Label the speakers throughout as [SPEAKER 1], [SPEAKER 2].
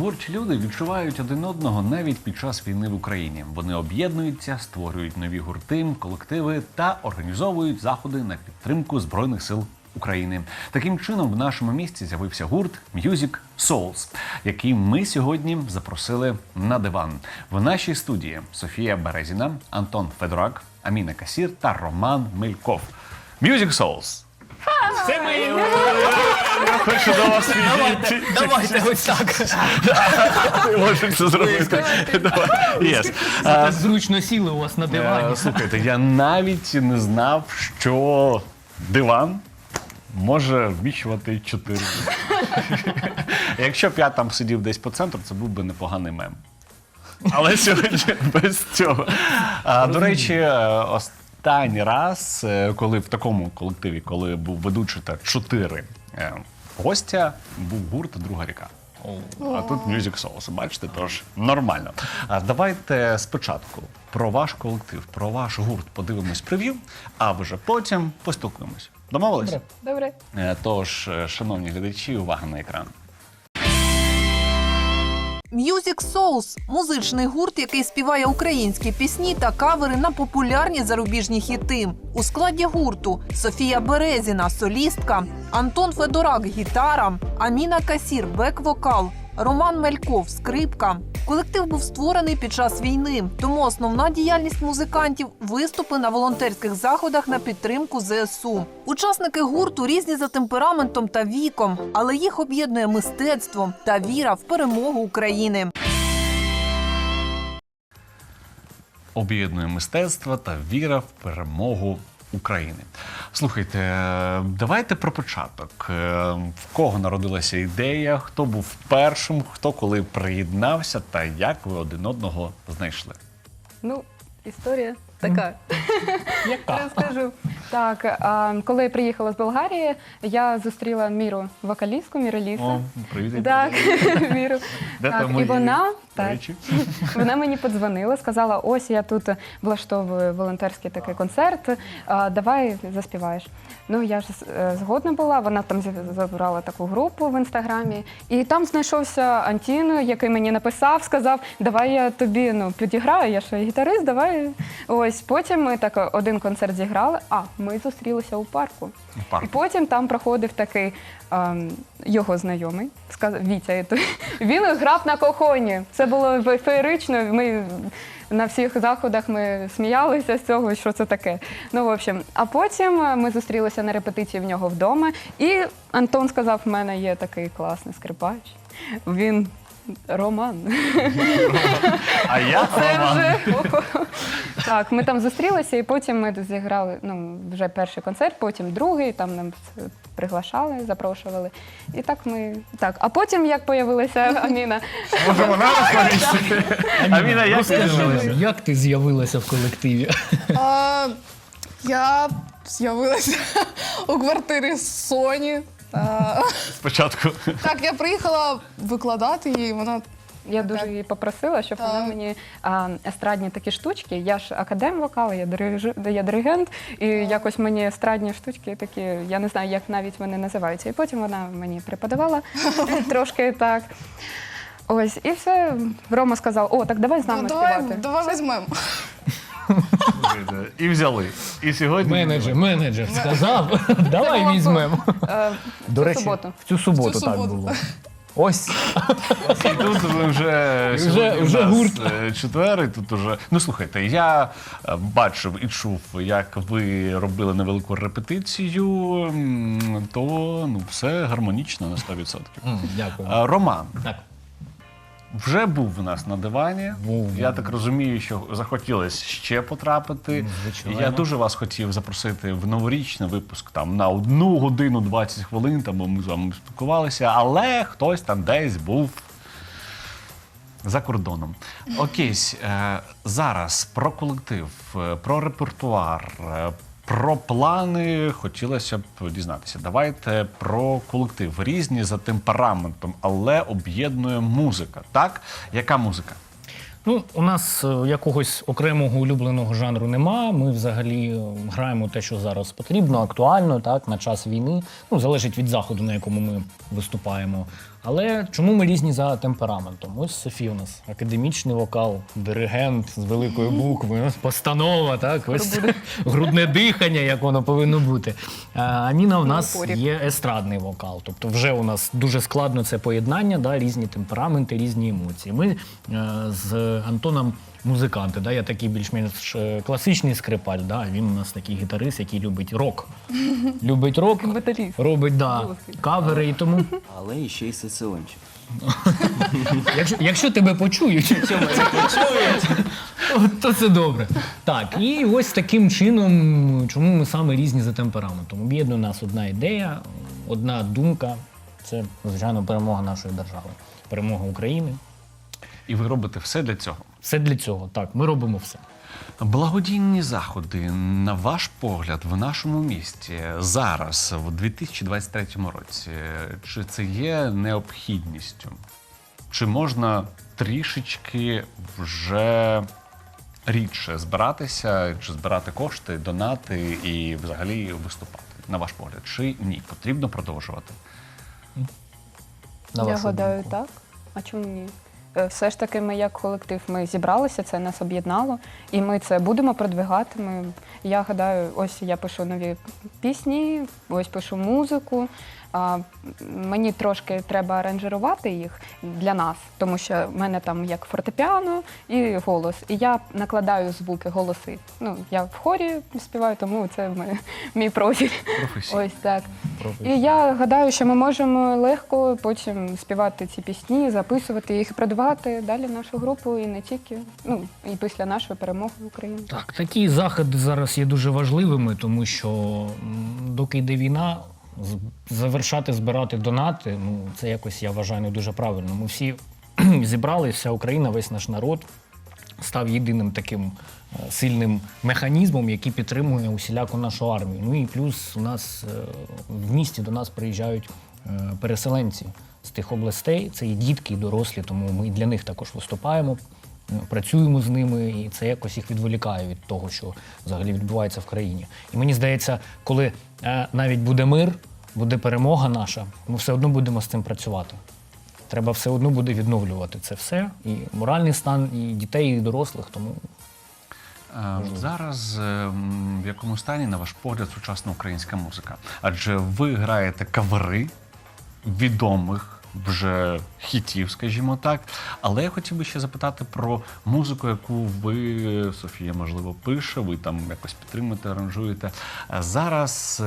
[SPEAKER 1] Творчі люди відчувають один одного навіть під час війни в Україні. Вони об'єднуються, створюють нові гурти, колективи та організовують заходи на підтримку збройних сил. України таким чином в нашому місті з'явився гурт Music Souls, який ми сьогодні запросили на диван. В нашій студії Софія Березіна, Антон Федорак, Аміна Касір та Роман Мельков. Music Souls.
[SPEAKER 2] Це ми.
[SPEAKER 1] Я хочу до вас
[SPEAKER 2] Давайте, давайте ось так.
[SPEAKER 1] Ти можеш це зробити. Давай. Yes.
[SPEAKER 2] Так зручно сіли у вас на
[SPEAKER 1] Е,
[SPEAKER 2] дивані.
[SPEAKER 1] Слухайте, я навіть не знав, що диван може вміщувати чотири. Якщо б я там сидів десь по центру, це був би непоганий мем. Але сьогодні без цього. А, до речі, е, останній раз, е, коли в такому колективі, коли був ведучий та чотири е, гостя, був гурт Друга ріка. А тут Music Souls, бачите, тож нормально. А давайте спочатку про ваш колектив, про ваш гурт подивимось прев'ю, а вже потім поспілкуємось. Домовились?
[SPEAKER 3] Добре.
[SPEAKER 1] Е, Тож, шановні глядачі, увага на екран.
[SPEAKER 3] Music Souls – музичний гурт, який співає українські пісні та кавери на популярні зарубіжні хіти. У складі гурту Софія Березіна, солістка, Антон Федорак, гітара, Аміна Касір, бек-вокал, Роман Мельков, скрипка. Колектив був створений під час війни, тому основна діяльність музикантів виступи на волонтерських заходах на підтримку ЗСУ. Учасники гурту різні за темпераментом та віком, але їх об'єднує мистецтво та віра в перемогу України.
[SPEAKER 1] Об'єднує мистецтво та віра в перемогу України. Слухайте, давайте про початок. Е, В кого народилася ідея, хто був першим, хто коли приєднався, та як ви один одного знайшли?
[SPEAKER 4] Ну, історія така.
[SPEAKER 2] Яка?
[SPEAKER 4] Розкажу. Так, а, коли я приїхала з Болгарії, я зустріла Міру, вокалістку Міру Лісу.
[SPEAKER 1] привіт.
[SPEAKER 4] Так, Міру.
[SPEAKER 1] Де
[SPEAKER 4] Так,
[SPEAKER 1] там
[SPEAKER 4] і
[SPEAKER 1] мої
[SPEAKER 4] вона, так,
[SPEAKER 1] речі?
[SPEAKER 4] вона мені подзвонила, сказала: ось я тут влаштовую волонтерський такий концерт. а, Давай заспіваєш. Ну я ж е, згодна була. Вона там зі- забрала таку групу в інстаграмі, і там знайшовся Антін, який мені написав, сказав: Давай я тобі ну підіграю. Я ж гітарист, давай. Ось потім ми так один концерт зіграли. А ми зустрілися у парку.
[SPEAKER 1] У парку.
[SPEAKER 4] І потім там проходив такий ем, його знайомий, сказав Вітя. Він грав на кохоні. Це було феєрично. Ми на всіх заходах ми сміялися з цього, що це таке. Ну, в общем, а потім е, ми зустрілися на репетиції в нього вдома, і Антон сказав: в мене є такий класний скрипач. Він. Роман.
[SPEAKER 1] А я
[SPEAKER 4] Це
[SPEAKER 1] Роман.
[SPEAKER 4] вже так. Ми там зустрілися, і потім ми зіграли ну, вже перший концерт, потім другий. Там нам приглашали, запрошували. І так ми так. А потім як появилася Аміна,
[SPEAKER 1] Може, вона розповісти? Аміна, як ти з'явилася?
[SPEAKER 2] як ти з'явилася в колективі?
[SPEAKER 5] А, я з'явилася у квартирі Соні.
[SPEAKER 1] Спочатку.
[SPEAKER 5] так, я приїхала викладати її, вона
[SPEAKER 4] я дуже її попросила, щоб вона мені а, естрадні такі штучки. Я ж академ вокалу, я дириж- я диригент, і якось мені естрадні штучки такі, я не знаю, як навіть вони називаються. І потім вона мені преподавала трошки так. Ось, і все. Рома сказав: о, так давай з нами
[SPEAKER 5] ну, давай,
[SPEAKER 4] співати.
[SPEAKER 5] давай візьмемо.
[SPEAKER 1] І взяли. І сьогодні.
[SPEAKER 2] Менеджер, менеджер сказав, давай візьмемо.
[SPEAKER 4] Е,
[SPEAKER 6] До речі,
[SPEAKER 4] суботу.
[SPEAKER 6] в цю суботу
[SPEAKER 5] В цю
[SPEAKER 6] так
[SPEAKER 5] суботу.
[SPEAKER 6] було. Ось
[SPEAKER 1] І тут ви вже,
[SPEAKER 2] Вже-
[SPEAKER 1] сьогодні
[SPEAKER 2] вже
[SPEAKER 1] в нас,
[SPEAKER 2] гурт.
[SPEAKER 1] е, четвер, і тут уже. Ну слухайте, я е, бачив і чув, як ви робили невелику репетицію, м, то ну все гармонічно на 100%.
[SPEAKER 2] М, Дякую.
[SPEAKER 1] А, Роман
[SPEAKER 2] Так.
[SPEAKER 1] Вже був у нас на дивані.
[SPEAKER 2] Був,
[SPEAKER 1] Я так розумію, що захотілося ще потрапити.
[SPEAKER 2] Звичайно.
[SPEAKER 1] Я дуже вас хотів запросити в новорічний випуск там на одну годину 20 хвилин, там бо ми з вами спілкувалися, але хтось там десь був. За кордоном. Окей, е, зараз про колектив, е, про репертуар, е, про плани хотілося б дізнатися. Давайте про колектив. Різні за темпераментом, але об'єднує музика. Так? Яка музика?
[SPEAKER 2] Ну, у нас е, якогось окремого улюбленого жанру нема. Ми взагалі е, граємо те, що зараз потрібно, актуально, так, на час війни. Ну, залежить від заходу, на якому ми виступаємо. Але чому ми різні за темпераментом? Ось Софія у нас академічний вокал, диригент з великої букви, постанова, так, ось грудне дихання, як воно повинно бути. А Аніна у нас є естрадний вокал. Тобто вже у нас дуже складно це поєднання, да, різні темпераменти, різні емоції. Ми е, з Антоном музиканти, да, я такий більш-менш е, класичний скрипаль, да, він у нас такий гітарист, який любить рок. Любить рок, робить да, кавери і тому.
[SPEAKER 6] Але ще й сесіончик.
[SPEAKER 2] Якщо, якщо тебе почують, то це добре. Так, і ось таким чином, чому ми саме різні за темпераментом. Об'єднує нас одна ідея, одна думка. Це, звичайно, перемога нашої держави, перемога України.
[SPEAKER 1] І ви робите все для цього.
[SPEAKER 2] Все для цього. Так, ми робимо все.
[SPEAKER 1] Благодійні заходи, на ваш погляд, в нашому місті зараз, в 2023 році, чи це є необхідністю? Чи можна трішечки вже рідше збиратися, чи збирати кошти, донати і взагалі виступати? На ваш погляд, чи ні? Потрібно продовжувати?
[SPEAKER 2] На
[SPEAKER 4] Я
[SPEAKER 2] вашу
[SPEAKER 4] гадаю,
[SPEAKER 2] думку.
[SPEAKER 4] так. А чому ні? Е, Все ж таки, ми як колектив ми зібралися, це нас об'єднало, і ми це будемо продвигати. Ми, я гадаю, ось я пишу нові пісні, ось пишу музику. А, мені трошки треба аранжирувати їх для нас, тому що в мене там як фортепіано і голос. І я накладаю звуки, голоси. Ну, я в хорі співаю, тому це ми- мій профіль. Ось так. І я гадаю, що ми можемо легко потім співати ці пісні, записувати їх і продавати далі в нашу групу і не тільки. Ну і після нашої перемоги в Україні.
[SPEAKER 2] Так, такі заходи зараз є дуже важливими, тому що доки йде війна, завершати збирати донати, ну це якось я вважаю не дуже правильно. Ми всі зібрали, вся Україна, весь наш народ став єдиним таким е, сильним механізмом, який підтримує усіляку нашу армію. Ну і плюс у нас е, в місті до нас приїжджають е, переселенці з тих областей. Це і дітки, і дорослі, тому ми для них також виступаємо. Працюємо з ними, і це якось їх відволікає від того, що взагалі відбувається в країні. І мені здається, коли навіть буде мир, буде перемога наша, ми все одно будемо з цим працювати. Треба все одно буде відновлювати це все, і моральний стан, і дітей, і дорослих. Тому
[SPEAKER 1] Е, Зараз е, в якому стані, на ваш погляд, сучасна українська музика? Адже ви граєте кавери відомих вже хітів, скажімо так. Але я хотів би ще запитати про музику, яку ви, Софія, можливо, пише, ви там якось підтримуєте, аранжуєте. Е, Зараз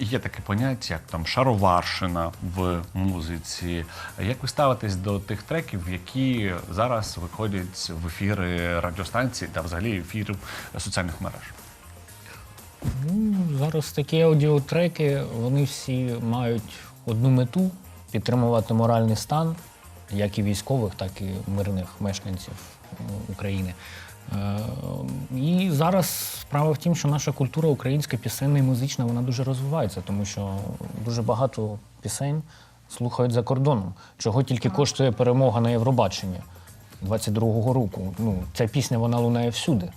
[SPEAKER 1] є таке поняття, як там шароваршина в музиці. Як ви ставитесь до тих треків, які зараз виходять в ефіри радіостанцій та взагалі ефірів соціальних мереж?
[SPEAKER 2] ну, зараз такі аудіотреки, вони всі мають одну мету підтримувати моральний стан, як і військових, так і мирних мешканців України. Е, І зараз справа в тім, що наша культура українська пісенна і музична вона дуже розвивається, тому що дуже багато пісень слухають за кордоном. Чого тільки коштує перемога на Євробаченні 22-го року. Ну, ця пісня вона лунає всюди.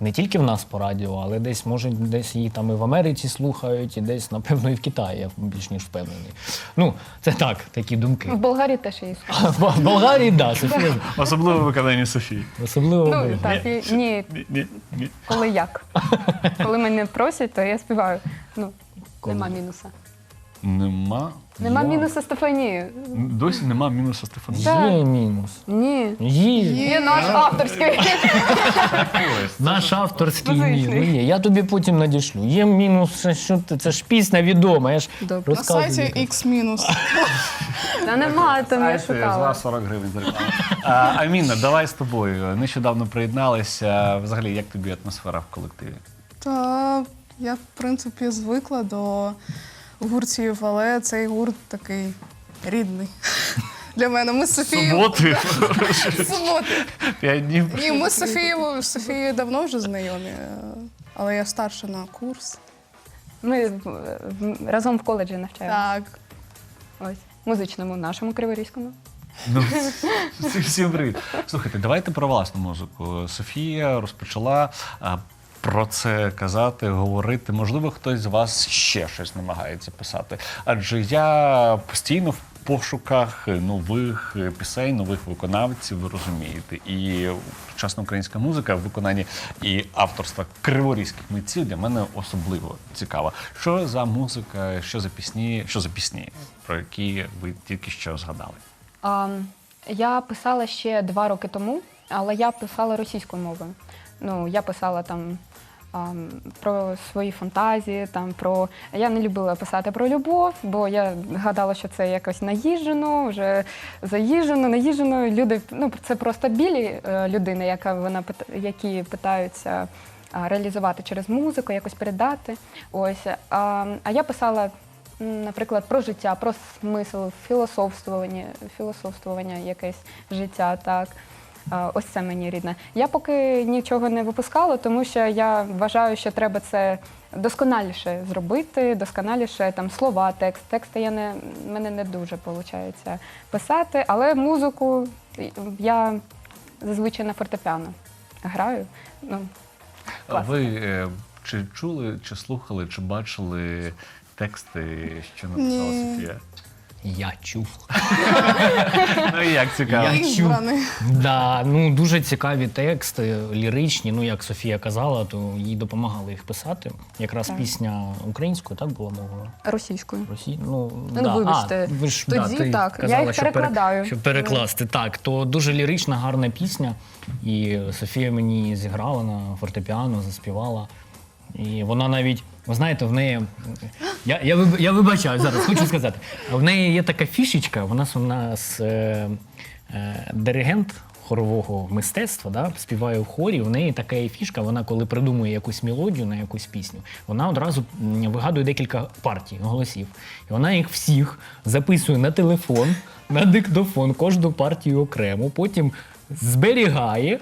[SPEAKER 2] Не тільки в нас по радіо, але десь, може, десь її там і в Америці слухають, і десь, напевно, і в Китаї, я більш ніж впевнений. Ну, це так, такі думки.
[SPEAKER 4] В Болгарії теж є.
[SPEAKER 2] В Болгарії, так, Софія.
[SPEAKER 1] Особливо виконання Софії.
[SPEAKER 2] Особливо.
[SPEAKER 4] Ну
[SPEAKER 2] ви.
[SPEAKER 4] так, і,
[SPEAKER 1] Ні, ні, ні.
[SPEAKER 4] коли як. Коли мене просять, то я співаю. Ну, нема мінуса.
[SPEAKER 1] Нема.
[SPEAKER 4] Нема
[SPEAKER 1] Я-
[SPEAKER 4] мінуса Стефанії.
[SPEAKER 1] Досі нема мінуса Стефанії.
[SPEAKER 2] Є мінус.
[SPEAKER 4] Ні.
[SPEAKER 2] Є.
[SPEAKER 4] Є наш авторський.
[SPEAKER 2] Наш авторський мінус.
[SPEAKER 4] Музичний.
[SPEAKER 2] Ну, Ні, я тобі потім надішлю. Є мінус, це що ти? Це ж пісня відома. Я ж
[SPEAKER 4] Добре.
[SPEAKER 5] На сайті. X мінус.
[SPEAKER 4] Та немає, там я шукала.
[SPEAKER 1] вас 40 гривень за рекламу. А, Аміна, давай з тобою. Нещодавно приєдналися. Взагалі, як тобі атмосфера в колективі?
[SPEAKER 5] Та я, в принципі, звикла до гуртів, але цей гурт такий рідний. Для мене ми з Софією.
[SPEAKER 1] Суботи,
[SPEAKER 5] Суботи.
[SPEAKER 1] п'ять днів.
[SPEAKER 5] Ні, ми з Софією, з Софією давно вже знайомі, е, але я старша на курс.
[SPEAKER 4] Ми в- разом в коледжі навчаємося.
[SPEAKER 5] Так.
[SPEAKER 4] Ось. Музичному, нашому криворізькому.
[SPEAKER 1] Ну, всім привіт. Слухайте, давайте про власну музику. Софія розпочала про це казати, говорити. Можливо, хтось з вас ще щось намагається писати. Адже я постійно в пошуках нових пісень, нових виконавців, ви розумієте. І сучасна українська музика в виконанні і авторства криворізьких митців для мене особливо цікава. Що за музика, що за пісні, що за пісні, про які ви тільки що згадали?
[SPEAKER 4] А, я писала ще два роки тому, але я писала російською мовою. Ну, я писала там про свої фантазії, там про. Я не любила писати про любов, бо я гадала, що це якось наїжджено, вже заїжджено, наїжджено. Люди, ну, це просто білі е, людини, яка вона які питаються реалізувати через музику, якось передати. Ось. А, а я писала Наприклад, про життя, про смисл, філософствування, філософствування якесь життя, так. Ось це мені рідне. Я поки нічого не випускала, тому що я вважаю, що треба це досконаліше зробити, досконаліше там слова, текст. Тексти я не мене не дуже виходить писати, але музику я зазвичай на фортепіано граю. Ну,
[SPEAKER 1] А ви е, чи чули, чи слухали, чи бачили тексти, що написала Софія?
[SPEAKER 2] Я чув.
[SPEAKER 1] Ну і як цікаво.
[SPEAKER 2] Я чув. Да, ну дуже цікаві тексти, ліричні. Ну як Софія казала, то їй допомагали їх писати. Якраз
[SPEAKER 4] Так.
[SPEAKER 2] пісня українською, так була мовою.
[SPEAKER 4] російською.
[SPEAKER 2] Росії, ну,
[SPEAKER 4] Ну,
[SPEAKER 2] да.
[SPEAKER 4] вибачте,
[SPEAKER 2] а, ви ж,
[SPEAKER 4] тоді
[SPEAKER 2] ти
[SPEAKER 4] так, я
[SPEAKER 2] казала,
[SPEAKER 4] їх
[SPEAKER 2] що пере-
[SPEAKER 4] перекладаю.
[SPEAKER 2] Щоб перекласти, так. То дуже лірична, гарна пісня. І Софія мені зіграла на фортепіано, заспівала. І вона навіть, ви знаєте, в неї. Я, я, я вибачаю зараз, хочу сказати. В неї є така фішечка, вона у нас е, е, диригент хорового мистецтва, да, співає в хорі. В неї така є фішка, вона коли придумує якусь мелодію на якусь пісню, вона одразу вигадує декілька партій голосів. І вона їх всіх записує на телефон, на диктофон, кожну партію окремо, потім зберігає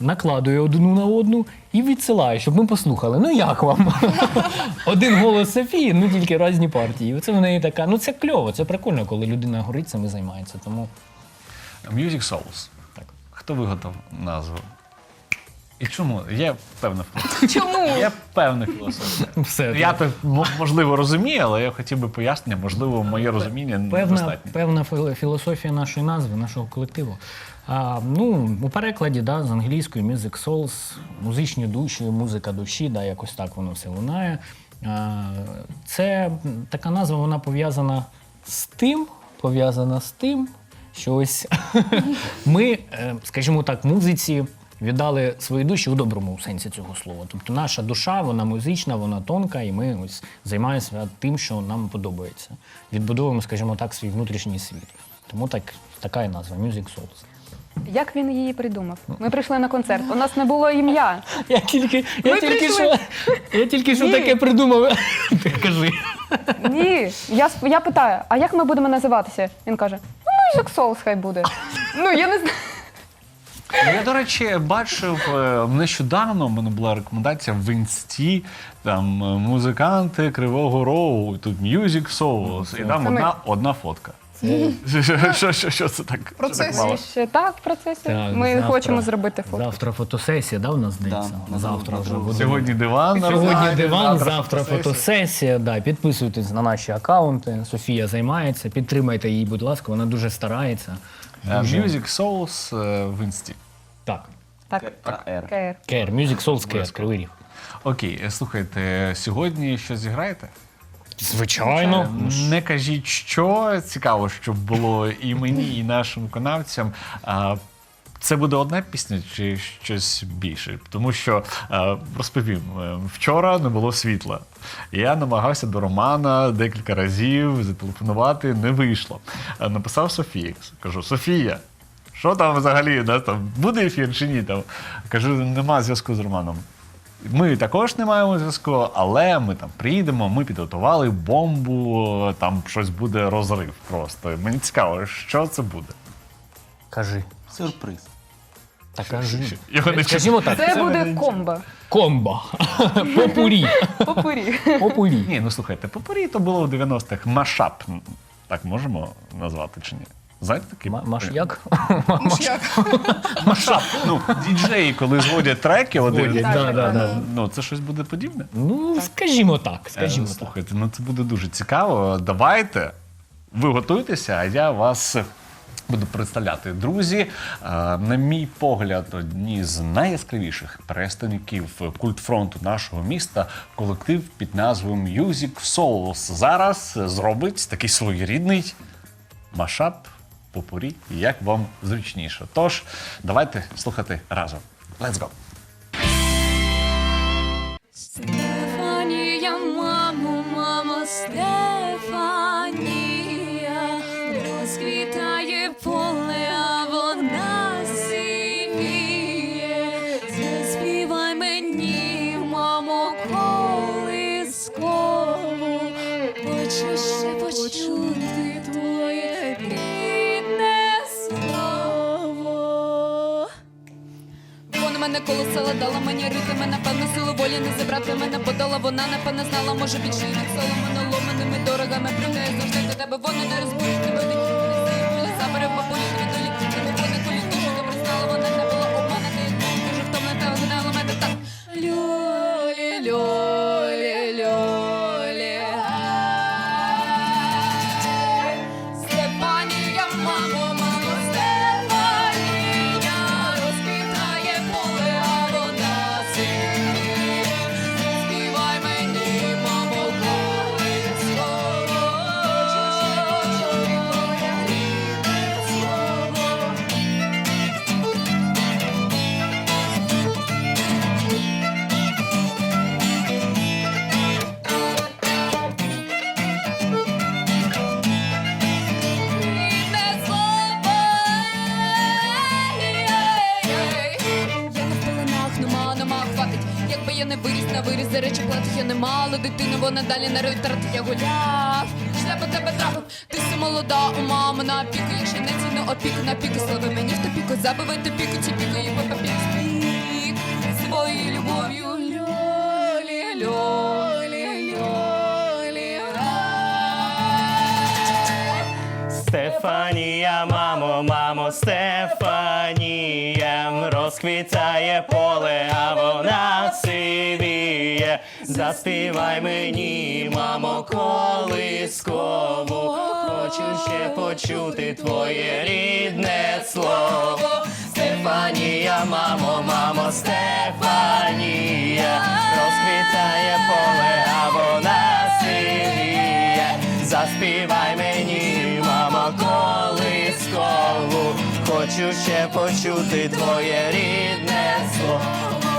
[SPEAKER 2] накладує одну на одну і відсилає, щоб ми послухали. Ну як вам? Один голос Софії, ну тільки різні партії. Оце в неї така. Ну це кльово, це прикольно, коли людина горить цим і займається. Тому
[SPEAKER 1] Music Souls.
[SPEAKER 2] Так.
[SPEAKER 1] Хто вигадав назву? І чому? Є певна філософія.
[SPEAKER 4] Чому?
[SPEAKER 1] Є певна філософія.
[SPEAKER 2] все.
[SPEAKER 1] Я так можливо розумію, але я хотів би пояснення, можливо, моє розуміння
[SPEAKER 2] Певна,
[SPEAKER 1] недостатнє.
[SPEAKER 2] певна філософія нашої назви, нашого колективу. А, ну, у перекладі да, з англійської Music Souls, музичні душі, музика душі, да, якось так воно все лунає. А, це така назва, вона пов'язана з тим, пов'язана з тим, що ось ми, е, скажімо так, музиці віддали свої душі у доброму сенсі цього слова. Тобто наша душа, вона музична, вона тонка, і ми ось займаємося тим, що нам подобається. Відбудовуємо, скажімо так, свій внутрішній світ. Тому так, така і назва Music Souls.
[SPEAKER 4] Як він її придумав? Ми прийшли на концерт. У нас не було ім'я.
[SPEAKER 2] Я тільки, я
[SPEAKER 4] Ми
[SPEAKER 2] тільки
[SPEAKER 4] прийшли.
[SPEAKER 2] що, я тільки що
[SPEAKER 4] Ні.
[SPEAKER 2] таке придумав. Ти кажи.
[SPEAKER 4] Ні. Я, сп- я питаю, а як ми будемо називатися? Він каже: ну, Music Souls хай буде. Ну, я не знаю.
[SPEAKER 1] Ну, Я, до речі, бачив е, нещодавно, в мене була рекомендація в інсті, там е, музиканти Кривого Рогу, тут Music Souls, і там
[SPEAKER 4] Це ми.
[SPEAKER 1] одна, одна фотка. Що, що, що це так? Що так мало?
[SPEAKER 4] Ми ще так в процесі.
[SPEAKER 2] Так,
[SPEAKER 4] ми
[SPEAKER 2] завтра-
[SPEAKER 4] хочемо зробити фото.
[SPEAKER 2] Завтра фотосесія, да, у нас здається?
[SPEAKER 6] Да,
[SPEAKER 2] завтра вже буде.
[SPEAKER 1] Сьогодні диван.
[SPEAKER 2] Сьогодні
[SPEAKER 1] нормальний,
[SPEAKER 2] диван, завтра
[SPEAKER 1] фотосесія.
[SPEAKER 2] фотосесія. Да, підписуйтесь на наші акаунти. Софія займається. Підтримайте її, будь ласка, вона дуже старається.
[SPEAKER 1] Е, Music Souls е, в інсті.
[SPEAKER 2] Так.
[SPEAKER 4] Так,
[SPEAKER 6] КР.
[SPEAKER 4] КР.
[SPEAKER 2] Care, Music Souls Care, Кривий Ріг.
[SPEAKER 1] Окей, е, слухайте, сьогодні що зіграєте?
[SPEAKER 2] Звичайно.
[SPEAKER 1] Не кажіть, що цікаво, щоб було і мені, і нашим виконавцям. А, Це буде одна пісня чи щось більше? Тому що е, розповім, е, вчора не було світла. Я намагався до Романа декілька разів зателефонувати, не вийшло. Е, Написав Софії. Кажу: Софія, що там взагалі? Да, там, буде ефір чи ні? Там? Кажу, нема зв'язку з Романом. Ми також не маємо зв'язку, але ми там приїдемо, ми підготували бомбу, там щось буде розрив просто. Мені цікаво, що це буде.
[SPEAKER 2] Кажи.
[SPEAKER 6] Сюрприз.
[SPEAKER 2] Та кажи.
[SPEAKER 1] Його не
[SPEAKER 2] Скажімо так,
[SPEAKER 4] Це буде комбо.
[SPEAKER 2] комбо. Попурі.
[SPEAKER 4] Попурі.
[SPEAKER 2] Попурі.
[SPEAKER 1] Ні, ну слухайте, попорі то було в 90-х машап. Так можемо назвати чи ні? Знаєте такий?
[SPEAKER 2] Ма- Маш як?
[SPEAKER 5] Як?
[SPEAKER 2] Машап.
[SPEAKER 1] Ну, діджеї, коли зводять треки, один,
[SPEAKER 2] Зводять, да, да, да.
[SPEAKER 1] ну це щось буде подібне.
[SPEAKER 2] Ну, скажімо так, скажімо
[SPEAKER 1] Е,
[SPEAKER 2] так.
[SPEAKER 1] Слухайте, ну це буде дуже цікаво. Давайте ви готуйтеся, а я вас буду представляти. Друзі, е, на мій погляд, одні з найяскравіших представників культфронту нашого міста колектив під назвою Music Souls зараз зробить такий своєрідний машап попурі, як вам зручніше. Тож, давайте слухати разом. Let's go!
[SPEAKER 7] Стефанія, мамо, мамо, Стефанія, колосила, дала мені ритми, напевно, силу волі не забрати мене подала. Вона напевно знала, може більше і соло мене дорогами. дорогами. Пригає завжди до тебе, вона не розбудить тебе. Мала дитину, вона далі на ретрат, я гуляв. по тебе трапив, ти си молода, у мами на піку, якщо не ціну опіку на піку, слави мені в топіку, забивай піку, ці піку, і попапік спік своєю любов'ю.
[SPEAKER 8] Стефанія, мамо, мамо, Стефанія, розквітає поле, а вона сивіє. Заспівай мені, мамо, колискову. Хочу ще почути твоє рідне слово. Стефанія, мамо, мамо, Стефанія, розквітає поле, а вона сивіє. Заспівай мені, колискову. Хочу ще почути твоє рідне слово.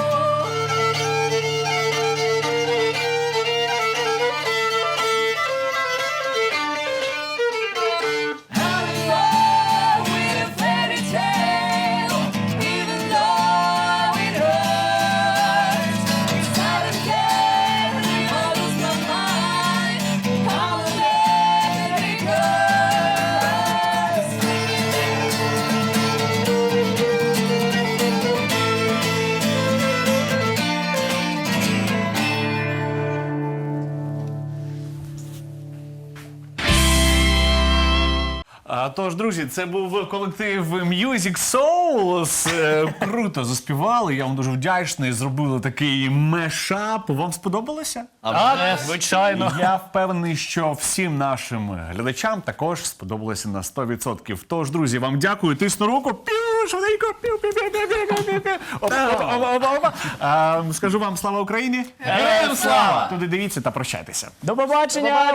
[SPEAKER 1] А, тож, друзі, це був колектив Music Souls. Е, Круто заспівали. Я вам дуже вдячний. Зробили такий мешап. Вам сподобалося?
[SPEAKER 2] Так, звичайно.
[SPEAKER 1] Я впевнений, що всім нашим глядачам також сподобалося на 100%. Тож, друзі, вам дякую. Тисну руку. Пів, швиденько. Пів, пів, пів, пів, пів, пів, пів, пів. Опа, опа, опа, опа, опа. А, Скажу вам слава Україні!
[SPEAKER 2] Героям слава!
[SPEAKER 1] Туди дивіться та прощайтеся.
[SPEAKER 2] До побачення!